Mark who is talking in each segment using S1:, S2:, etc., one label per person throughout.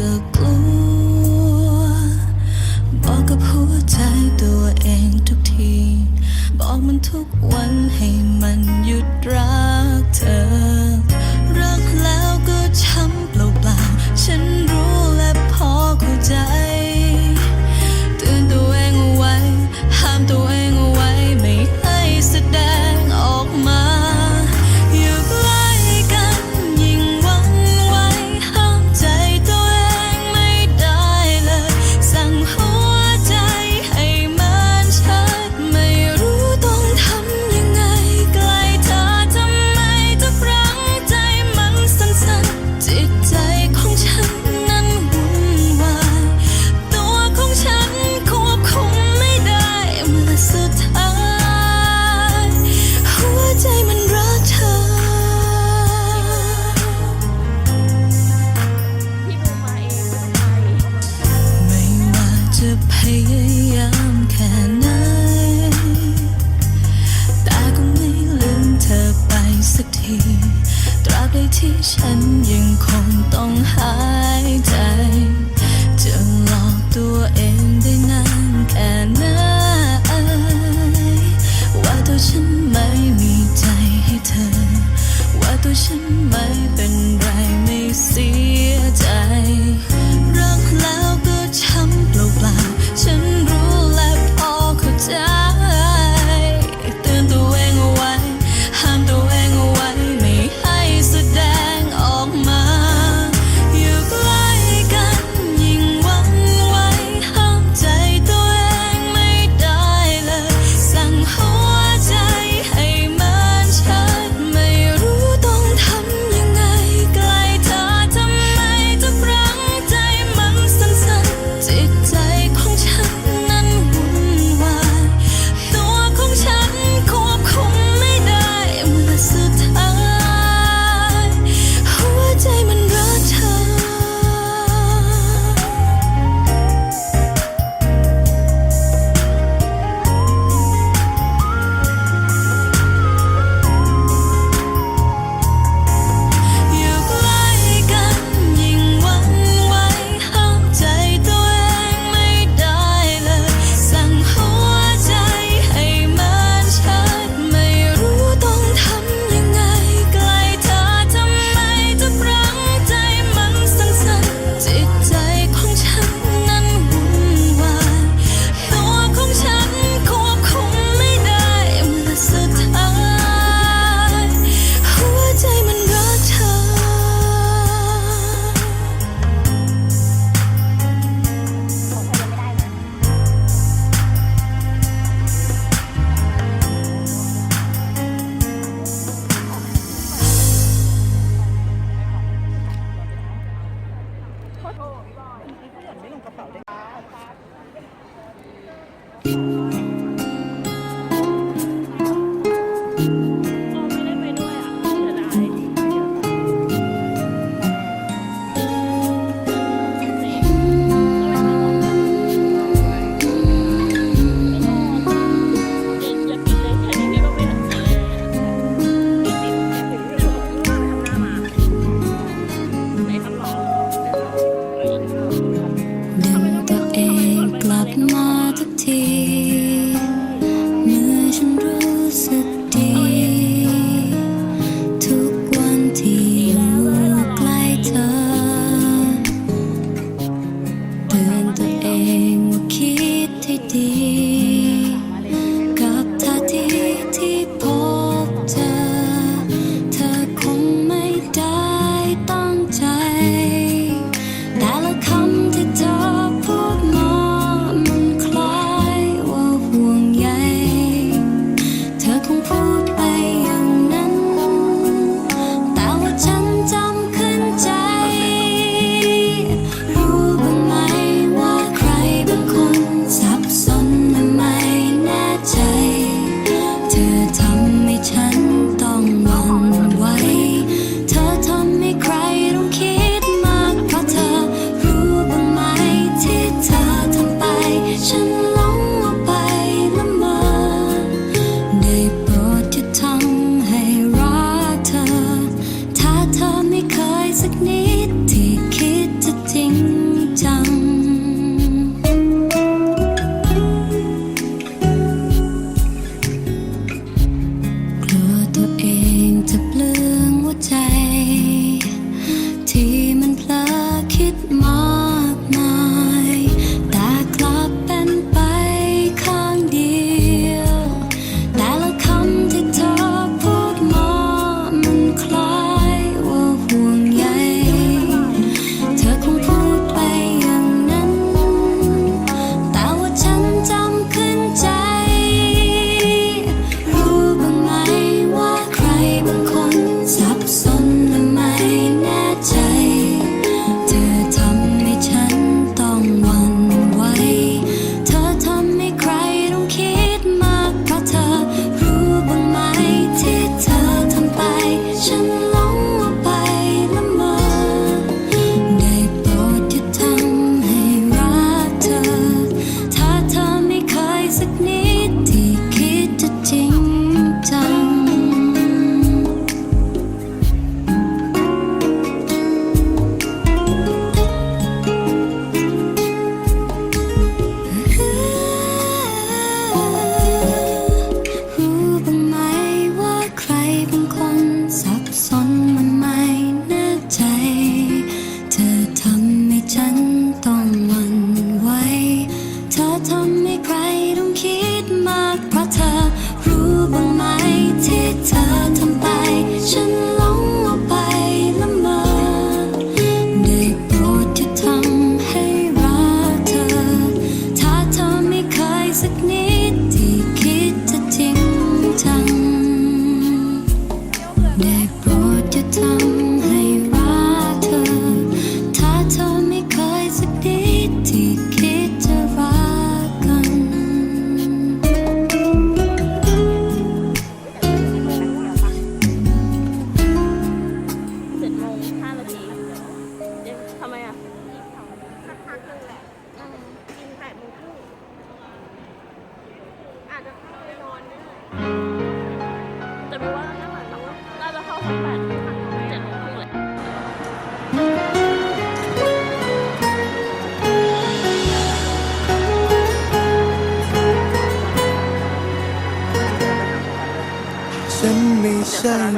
S1: ของฉัน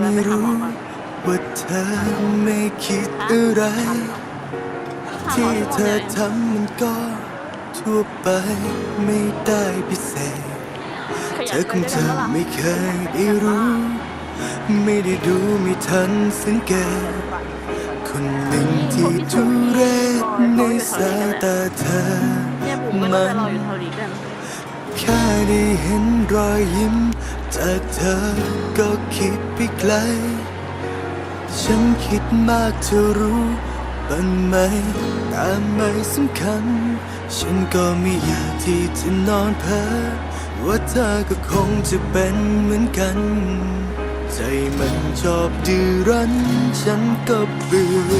S1: ไม่รู้ว่าเธอ
S2: ไม่
S1: คิดอะไร ที่เธอทำมันก็ทั่วไป
S2: ไม่ได้
S3: พิเศษ เธอคงเธอไม่เคยได้รู้ ไม่ได้ดูไม่ทันสังเกต คนหนึ่งที่ทุเรศในสายตาเธอ
S2: มั
S3: น
S2: แค่
S3: ได้เห็นรอยยิ้ม จากเธอก็คิดไปไกล ฉันคิดมากเธอรู้บ้างไหมแต่ไม่สำคัญ ฉันก็ไม่อยากที่จะนอนเพ้อว่าเธอก็คงจะเป็นเหมือนกัน ใจมันชอบดื้อรั้น ฉันก็เบื่อ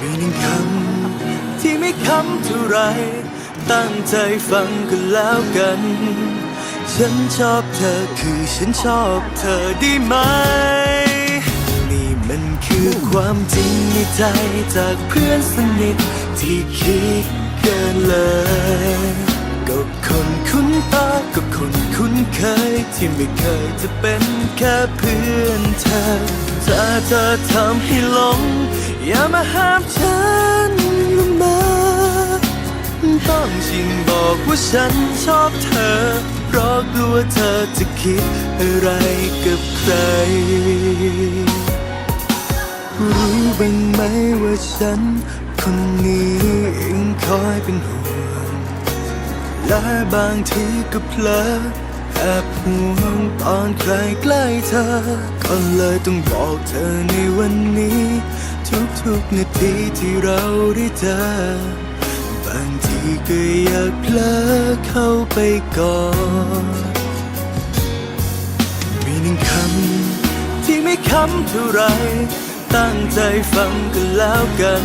S3: มีหนึ่งคำที่ไม่คำเท่าไรตั้งใจฟังกันแล้วกัน ฉันชอบเธอคือฉันชอบเธอได้ไหม นี่มันคือความจริงในใจจากเพื่อนสนิทที่คิดเกินเลย ก็คนคุ้นตาก็คนคุ้นเคยที่ไม่เคยจะเป็นแค่เพื่อนเธอถ้าเธอทำให้หลง อย่ามาห้ามฉันละเมาต้องจริงบอกว่าฉันชอบเธอ ราะกลัวเธอจะคิดอะไรกับใคร รู้บ้างไหมว่าฉัน คนนี้เองคอยเป็นห่วง และบางทีก็เพลอแอบห่วงตอนใครใกล้เธอ ก็เลยต้องบอกเธอในวันนี้ ทุกๆนาทีที่เราได้เจอบางทีก็อยากเพลอ เข้าไปกอดมีหนึ่งคำที่ไม่คำเท่าไร ตั้งใจฟังกันแล้วกัน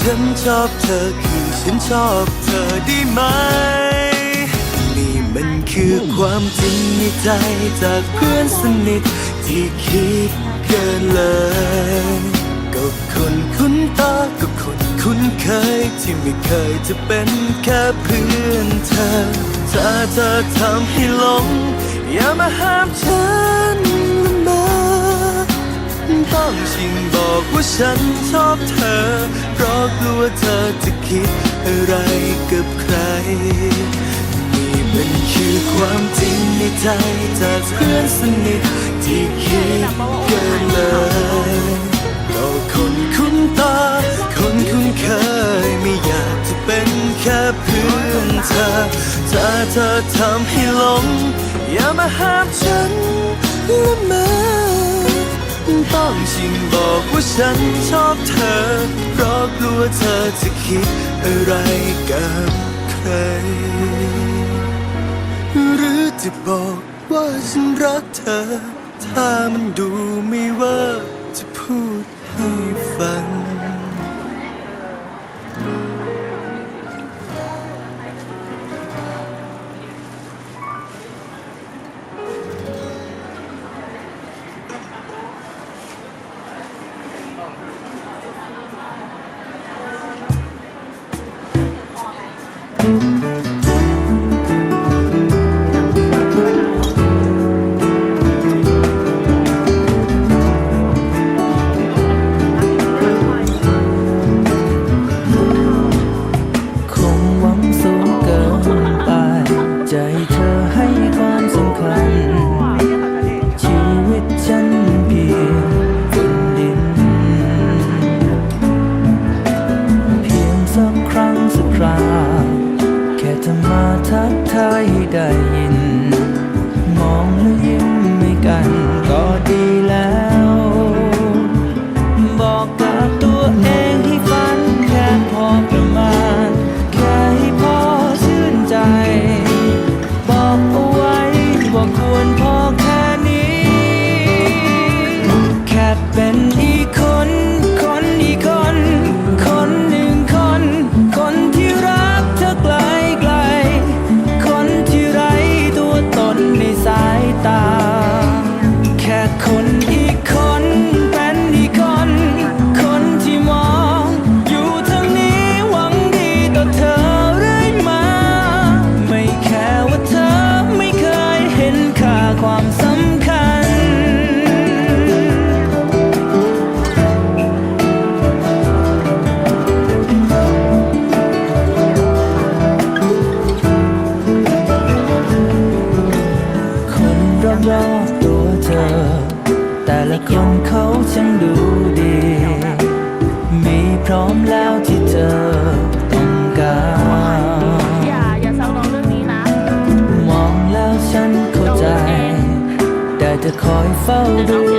S3: ฉันชอบเธอคือฉันชอบเธอได้ไหม นี่มันคือความจริงในใจจากเพื่อนสนิทที่คิดเกินเลย ก็คนคุ้นตาก็คน คุ้นเคยที่ไม่เคยจะเป็นแค่เพื่อนเธอ ถ้าเธอทำให้หลง อย่ามาห้ามฉันละเมาต้องชิงบอกว่าฉันชอบเธอ เพราะกลัวเธอจะคิดอะไรกับใคร นี่มันคือความจริงในใจจากเพื่อนสนิทที่คิดเกินเลย ก็คนคุ้นตา คนคุ้นเคยไม่อยากจะเป็นแค่เพื่อนเธอถ้าเธอทำให้หลง อย่ามาห้ามฉันละเมอต้องชิงบอกว่าฉันชอบเธอ เพราะกลัวเธอจะคิดอะไรกับใคร หรือจะบอกว่าฉันรักเธอ ถ้ามันดูไม่ว่าจะพูด ให้ ละ
S4: คนเขาช่างดูดี มีพร้อมแล้วที่เธอต้องการา
S2: ง
S4: มองแล้วฉันเข้าใจ ได้แต่คอยเฝ้าดู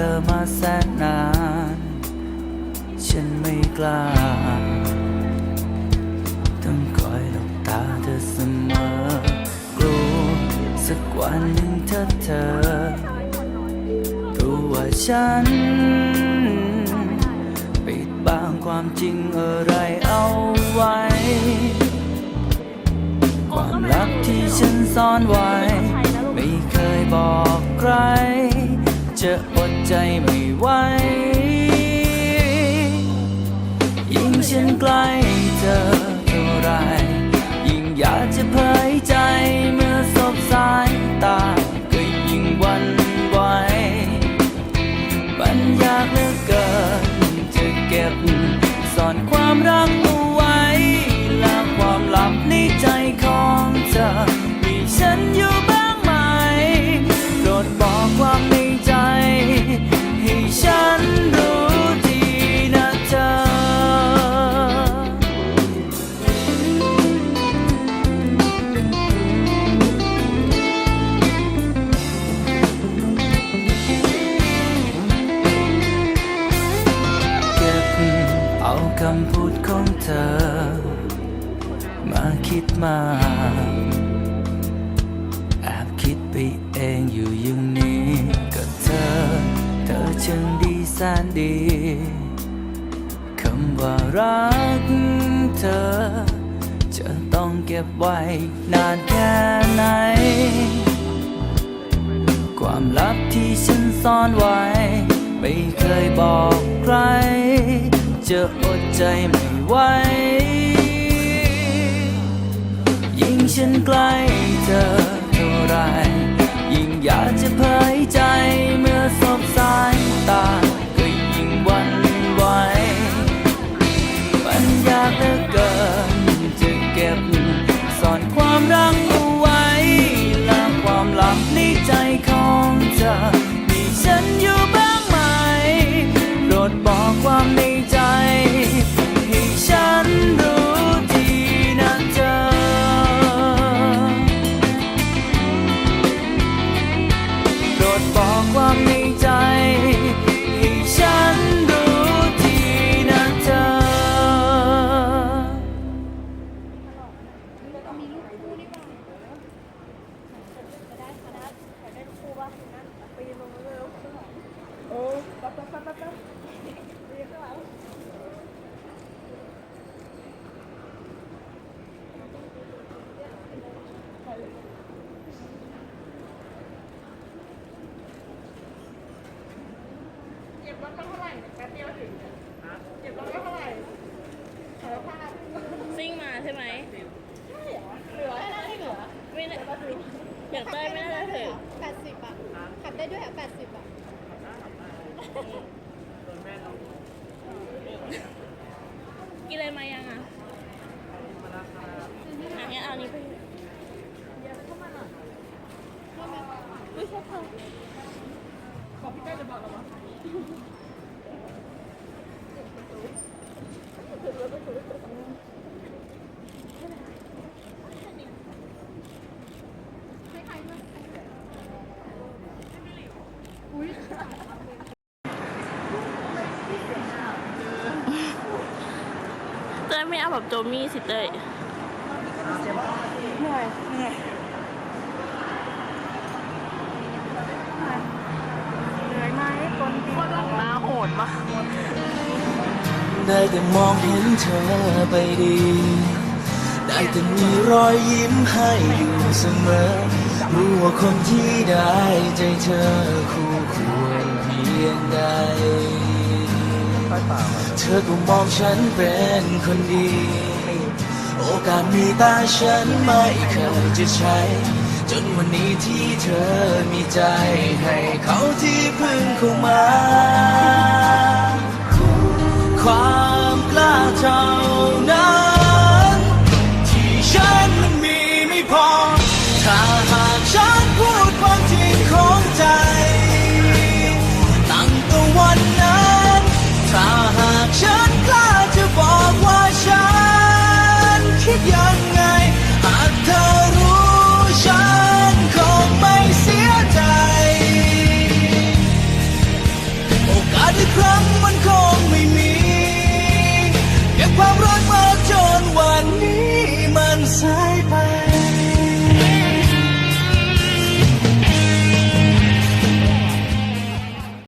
S4: องเธอมาแส
S2: นนา
S4: น ฉันไม่กล้า ต้องคอยหลบตาเธอเสมอกลัวสักวันหนึ่งถ้าเธอ รู้ว่าฉัน ปิดบังความจริงอะไรเอาไว้ ความลับที่ฉันซ่อนไว้ ไม่เคยบอกใคร จะอดใจไม่ไหว ยิ่งฉันใกล้เธอำพูดของเธอ มาคิดมาแอบคิดไปเองอยู่อย่างนี้ก็เธอ เธอช่างดีแสนดีคำว่ารักเธอ จะต้องเก็บไว้นานแค่ไหน ความลับที่ฉันซ่อนไว้ ไม่เคยบอกใคร จะอดใจไม่ไหว ยิ่งฉันใกล้เธอ โดนแม่เรา
S2: อะ
S5: ไร
S2: มายังอะอันนี้เอาอันนี้ไปอุ้ยชอบเขา เต้ย ไม่เอาแบบโจมี่สิเต้ยเหนื่อยไหมคนตาโหดมาก
S6: ได้แต่มองเห็นเธอไปดี ได้แต่มีรอยยิ้มให้อยู่เสมอ รู้ว่าคนที่ได้ใจเธอคู่ควรเพียงใด เธอก็มองฉันเป็นคนดี โอกาสมีตาฉันไม่เคยจะใช้ จนวันนี้ที่เธอมีใจให้เขาที่เพึ่งเข้ามา ความกล้าเท่านั้น